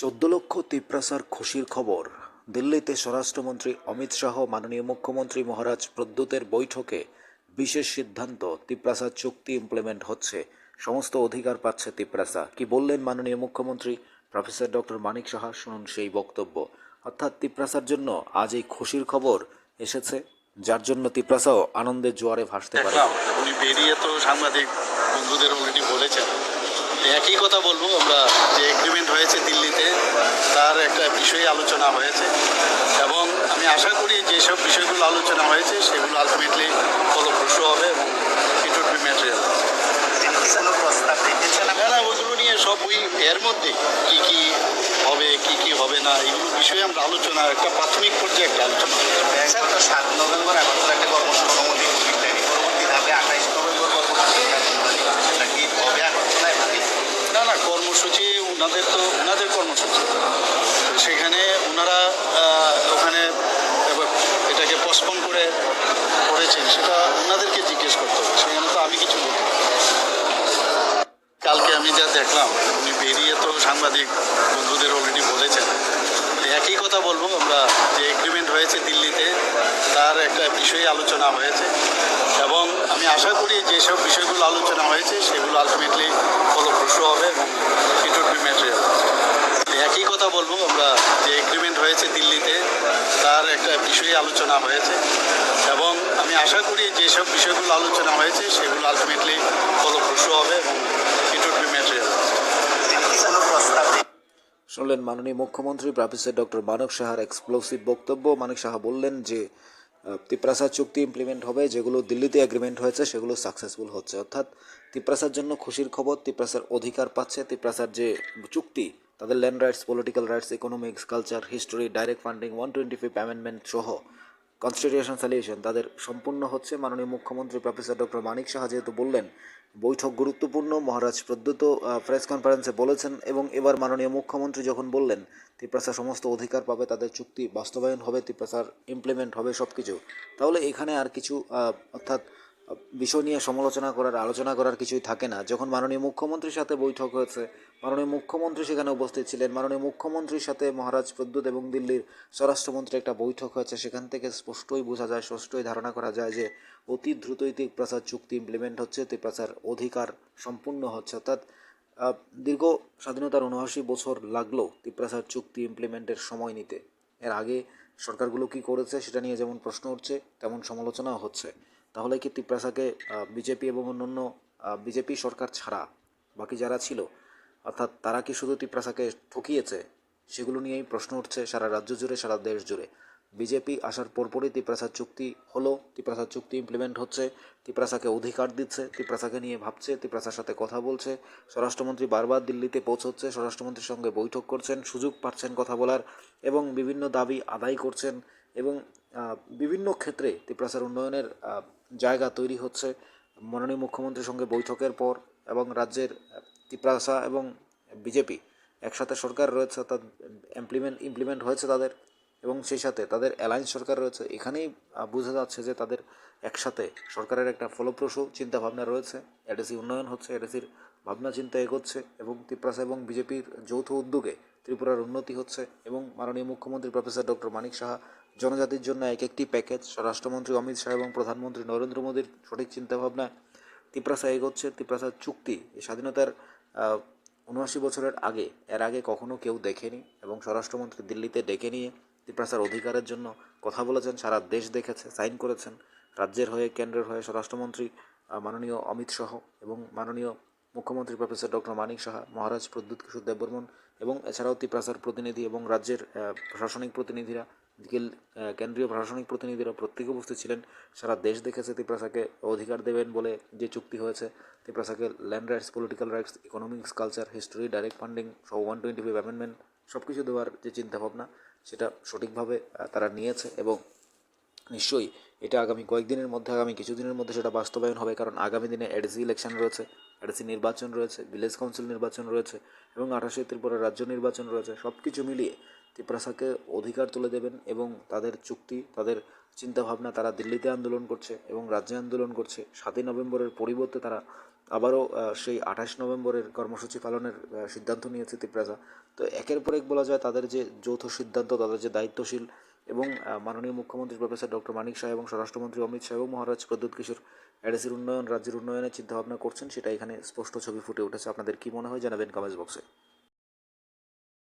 চোদ্দ লক্ষ তিপ্রাসার খুশির খবর। দিল্লিতে স্বরাষ্ট্রমন্ত্রী অমিত শাহ মাননীয় মুখ্যমন্ত্রী মহারাজ প্রদ্যুতের বৈঠকে বিশেষ সিদ্ধান্ত, তিপ্রাসার চুক্তি ইমপ্লিমেন্ট হচ্ছে। সমস্ত অধিকার পাচ্ছে তিপ্রাসা। কি বললেন মাননীয় মুখ্যমন্ত্রী? প্রফেসর ডক্টর মানিক সাহা, শুনুন সেই বক্তব্য। অর্থাৎ তিপ্রাসার জন্য আজ এই খুশির খবর এসেছে, যার জন্য তিপ্রাসাও আনন্দের জোয়ারে ভাসতে পারে। উনি বেরিয়ে তো সাংবাদিক বন্ধুদের অলরেডি বলেছেন। একই কথা বলব, আমরা যে একটা বিষয়ে আলোচনা হয়েছে। এবং আমি আশা করি যেসব বিষয়গুলো আলোচনা হয়েছে সেগুলো আলটিমেটলি ফলপ্রসূ হবে এবং ইট উড বি ম্যাটেরিয়াল নিয়ে সব ওই এর মধ্যে কি কি হবে কি কি হবে না এগুলো বিষয়ে আমরা আলোচনা একটা প্রাথমিক পর্যায়ে একটা আলোচনা। স্যার তো সাত নভেম্বর আগরতলা একটা কর্মসূচি পরবর্তী ধাপে আঠাইশ নভেম্বর কর্মসূচি না না কর্মসূচি ওনাদের তো ওনাদের কর্মসূচি সেখানে ওনারা আহ, ওখানে এবার এটাকে পোস্টপোন করে করেছেন সেটা ওনাদেরকে জিজ্ঞেস করতে হবে সেখানে তো আমি কিছু বলতে পারব না। কালকে আমি যা দেখলাম উনি বেরিয়ে তো সাংবাদিক বন্ধুদের অলরেডি বলেছেন। একই কথা বলব, আমরা যে এগ্রিমেন্ট হয়েছে দিল্লিতে, তার একটা বিষয়ে আলোচনা হয়েছে। এবং আমি আশা করি যেসব বিষয়গুলো আলোচনা হয়েছে, সেগুলো আলটিমেটলি ফলপ্রসূ হবে এবং একই কথা বলব, আমরা যে এগ্রিমেন্ট হয়েছে দিল্লিতে, তার একটা বিষয়ে আলোচনা হয়েছে। এবং আমি আশা করি যেসব বিষয়গুলো আলোচনা হয়েছে, সেগুলো আলটিমেটলি ফলপ্রসূ হবে এবং ইট উড বি ম্যাটেরিয়াল কোনো প্রস্তাব শুনলেন মাননীয় মুখ্যমন্ত্রী প্রফেসর ডক্টর মানক সাহার এক্সপ্লোসিভ বক্তব্য। মানিক সাহা বললেন যে তিপ্রাসাদ তিপ্রাসা চুক্তি ইমপ্লিমেন্ট হবে, যেগুলো দিল্লিতে এগ্রিমেন্ট হয়েছে, সেগুলো সাকসেসফুল হচ্ছে। অর্থাৎ তিপ্রাসার জন্য খুশির খবর তিপ্রাসার অধিকার পাচ্ছে তিপ্রাসার যে চুক্তি, তাদের land rights political rights economics culture history direct funding one twenty fifth amendment সহ। কনস্টিটিউশন সলিউশন তাদের সম্পূর্ণ হচ্ছে মাননীয় মুখ্যমন্ত্রী প্রফেসর ডক্টর মানিক সাহা যেহেতু বললেন, বৈঠক গুরুত্বপূর্ণ, মহারাজ প্রদ্যুত প্রেস কনফারেন্সে বলেছেন এবং এবার মাননীয় মুখ্যমন্ত্রী যখন বললেন তিপ্রাসা সমস্ত অধিকার পাবে, তাদের চুক্তি বাস্তবায়ন হবে, তিপ্রাসার ইমপ্লিমেন্ট হবে সব কিছু তাহলে এখানে আর কিছু অর্থাৎ বিষয় নিয়ে সমালোচনা করার, আলোচনা করার কিছুই থাকে না। যখন মাননীয় মুখ্যমন্ত্রীর সাথে বৈঠক হয়েছে, মাননীয় মুখ্যমন্ত্রী সেখানে উপস্থিত ছিলেন। মাননীয় মুখ্যমন্ত্রীর সাথে মহারাজ প্রদ্যুৎ এবং দিল্লির স্বরাষ্ট্রমন্ত্রী একটা বৈঠক হয়েছে। সেখান থেকে স্পষ্টই বোঝা যায়, স্পষ্টই ধারণা করা যায় যে অতি দ্রুতই তিপ্রাসার চুক্তি ইমপ্লিমেন্ট হচ্ছে তিপ্রাসার অধিকার সম্পূর্ণ হচ্ছে। অর্থাৎ দীর্ঘ স্বাধীনতার উনআশি বছর লাগল তিপ্রাসার চুক্তি ইমপ্লিমেন্টের সময় নিতে। এর আগে সরকারগুলো কি করেছে সেটা নিয়ে যেমন প্রশ্ন উঠছে, তেমন সমালোচনাও হচ্ছে। তাহলে কি তিপ্রাসাকে বিজেপি এবং অন্যান্য বিজেপি সরকার ছাড়া বাকি যারা ছিল, অর্থাৎ তারা কি শুধু তিপ্রাসাকে ঠকিয়েছে? সেগুলো নিয়েই প্রশ্ন উঠছে সারা রাজ্য জুড়ে, সারা দেশ জুড়ে। বিজেপি আসার পরপরই তিপ্রাসার চুক্তি হলো তিপ্রাসার চুক্তি ইমপ্লিমেন্ট হচ্ছে, তিপ্রাসাকে অধিকার দিচ্ছে, তিপ্রাসাকে নিয়ে ভাবছে, তিপ্রাসার সাথে কথা বলছে, স্বরাষ্ট্রমন্ত্রী বারবার দিল্লিতে পৌঁছচ্ছে, স্বরাষ্ট্রমন্ত্রীর সঙ্গে বৈঠক করছেন, সুযোগ পাচ্ছেন কথা বলার, এবং বিভিন্ন দাবি আদায় করছেন, এবং বিভিন্ন ক্ষেত্রে তিপ্রাসার উন্নয়নের জায়গা তৈরি হচ্ছে মাননীয় মুখ্যমন্ত্রীর সঙ্গে বৈঠকের পর এবং রাজ্যের তিপ্রাসা এবং বিজেপি একসাথে সরকার রয়েছে অর্থাৎ ইমপ্লিমেন্ট ইমপ্লিমেন্ট হয়েছে তাদের এবং সেই সাথে তাদের অ্যালায়েন্স সরকার রয়েছে। এখানেই বোঝা যাচ্ছে যে তাদের একসাথে সরকারের একটা ফলপ্রসূ চিন্তাভাবনা রয়েছে। এডিসি উন্নয়ন হচ্ছে এডিসির ভাবনা চিন্তা এগোচ্ছে এবং তিপ্রাসা এবং বিজেপির যৌথ উদ্যোগে ত্রিপুরার উন্নতি হচ্ছে এবং মাননীয় মুখ্যমন্ত্রী প্রফেসর ডক্টর মানিক সাহা জনজাতির জন্য এক একটি প্যাকেজ। স্বরাষ্ট্রমন্ত্রী অমিত শাহ এবং প্রধানমন্ত্রী নরেন্দ্র মোদীর সঠিক চিন্তাভাবনা তিপ্রাসা এগোচ্ছে তিপ্রাসার চুক্তি স্বাধীনতার উনআশি বছরের আগে, এর আগে কখনো কেউ দেখেনি এবং স্বরাষ্ট্রমন্ত্রী দিল্লিতে ডেকে নিয়ে তিপ্রাসার অধিকারের জন্য কথা বলেছেন, সারা দেশ দেখেছে, সাইন করেছেন, রাজ্যের হয়ে, কেন্দ্রের হয়ে স্বরাষ্ট্রমন্ত্রী মাননীয় অমিত শাহ এবং মাননীয় মুখ্যমন্ত্রী প্রফেসর ডক্টর মানিক সাহা, মহারাজ প্রদ্যুৎ কিশোর দেববর্মন এবং এছাড়াও তিপ্রাসার প্রতিনিধি এবং রাজ্যের প্রশাসনিক প্রতিনিধিরা দিকে কেন্দ্রীয় প্রশাসনিক প্রতিনিধিরা প্রত্যেকে উপস্থিত ছিলেন। সারা দেশ দেখেছে তিপ্রাসাকে অধিকার দেবেন বলে যে চুক্তি হয়েছে। তিপ্রাসাকে land rights political rights economics culture history direct funding সহ ওয়ান টোয়েন্টি ফাইভ অ্যামেন্ডমেন্ট সব কিছু দেওয়ার যে চিন্তাভাবনা, সেটা সঠিকভাবে তারা নিয়েছে এবং নিশ্চয়ই। এটা আগামী কয়েকদিনের মধ্যে, আগামী কিছুদিনের মধ্যে সেটা বাস্তবায়ন হবে, কারণ আগামী দিনে এডিসি ইলেকশন রয়েছে এডিসি নির্বাচন রয়েছে ভিলেজ কাউন্সিল নির্বাচন রয়েছে এবং আঠাশে ত্রিপুরা রাজ্য নির্বাচন রয়েছে। সব কিছু মিলিয়ে ত্রিপুরাসাকে অধিকার তুলে দেবেন এবং তাদের চুক্তি, তাদের চিন্তাভাবনা তারা দিল্লিতে আন্দোলন করছে এবং রাজ্যে আন্দোলন করছে। সাতই নভেম্বরের পরিবর্তে তারা আবারও সেই আঠাশ নভেম্বরের কর্মসূচি পালনের সিদ্ধান্ত নিয়েছে ত্রিপুরাসা তো একের পর এক বলা যায় তাদের যে যৌথ সিদ্ধান্ত, তাদের যে দায়িত্বশীল এবং মাননীয় মুখ্যমন্ত্রী প্রফেসর ডক্টর মানিক শাহ এবং স্বরাষ্ট্রমন্ত্রী অমিত শাহ এবং মহারাজ প্রদ্যুৎ কিশোর এডিসির উন্নয়ন, রাজ্যের উন্নয়নের চিন্তাভাবনা করছেন, সেটা এখানে স্পষ্ট ছবি ফুটে উঠেছে। আপনাদের কি মনে হয় জানাবেন কমেন্ট বক্সে।